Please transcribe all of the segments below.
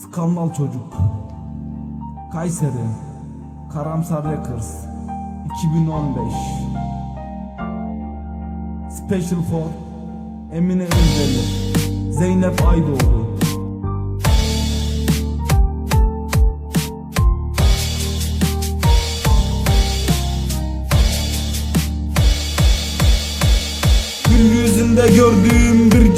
Skandal çocuk. Kayseri. Karamsar Records. 2015. Special for Emine Özdemir. Zeynep Aydoğdu. Gül yüzünde gördüğüm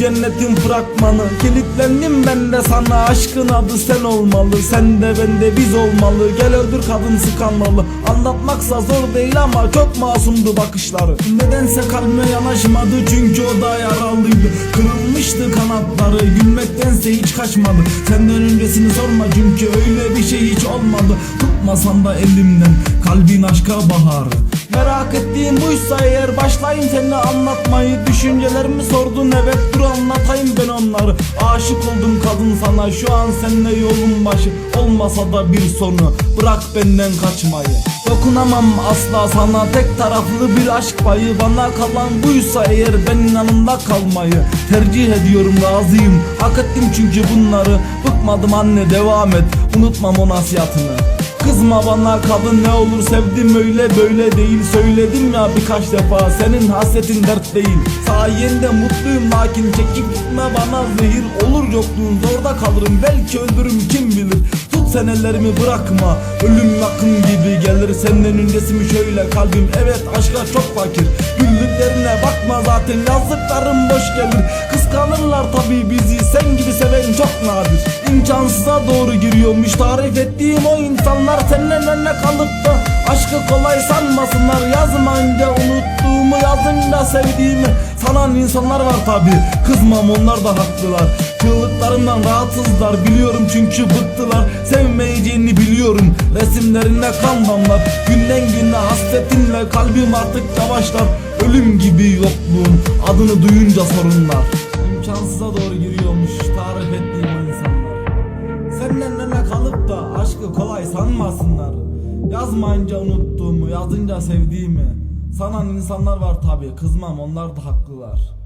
cennetin fragmanı. Kilitlendim ben de sana. Aşkın adı sen olmalı. Sen de ben de biz olmalı. Gel öldür kadın sıkanmalı. Anlatmaksa zor değil ama çok masumdu bakışları. Nedense kalbime yanaşmadı çünkü o da yaralıydı. Kırılmıştı kanatları. Gülmektense hiç kaçmadı. Senden öncesini sorma çünkü öyle bir şey hiç olmadı. Tutmasan da elimden kalbin aşka baharı Merak ettiğin buysa eğer başlayayım seni anlatmayı. Düşüncelerimi sordun evet dur anlatayım ben onları. Aşık oldum kadın sana şu an seninle yolun başı. Olmasa da bir sonu bırak benden kaçmayı. Dokunamam asla sana tek taraflı bir aşk payı. Bana kalan buysa eğer ben yanında kalmayı Tercih ediyorum razıyım. Hak ettim çünkü bunları Bıkmadım anne devam et. Unutmam o nasihatını Kızma bana kadın ne olur sevdim öyle böyle değil. Söyledim ya birkaç defa senin hasretin dert değil. Sayende mutluyum lakin çekip gitme bana zehir Olur yokluğun zorda kalırım. Belki öldürürüm kim bilir? Tut sen ellerimi bırakma. Ölüm yakın gibi gelir Senden öncesi mi şöyle kalbim? Evet aşka çok fakir Güldüklerine bakma zaten yazdıklarım boş gelir. Kıskanırlar tabii bizi sen gibi seven çok nadir. İmkansıza doğru giriyormuş tarif ettiğim o insanlar Senden önüne kalıp da aşkı kolay sanmasınlar. Yazmayınca unuttuğumu yazınca sevdiğimi Sanan insanlar var tabi kızmam onlar da haklılar. Çığlıklarımdan rahatsızlar biliyorum çünkü bıktılar. Sevmeyeceğini biliyorum resimlerine kan damlar. Günden hasretinle kalbim artık yavaşlar. Ölüm gibi yokluğun adını duyunca sorunlar. İmkansıza doğru giriyormuş tarif ettiğim insanlar. Senden öne kalıp da aşkı kolay sanmasınlar. Yazmayınca unuttuğumu yazınca sevdiğimi. Sanan insanlar var tabi kızmam onlar da haklılar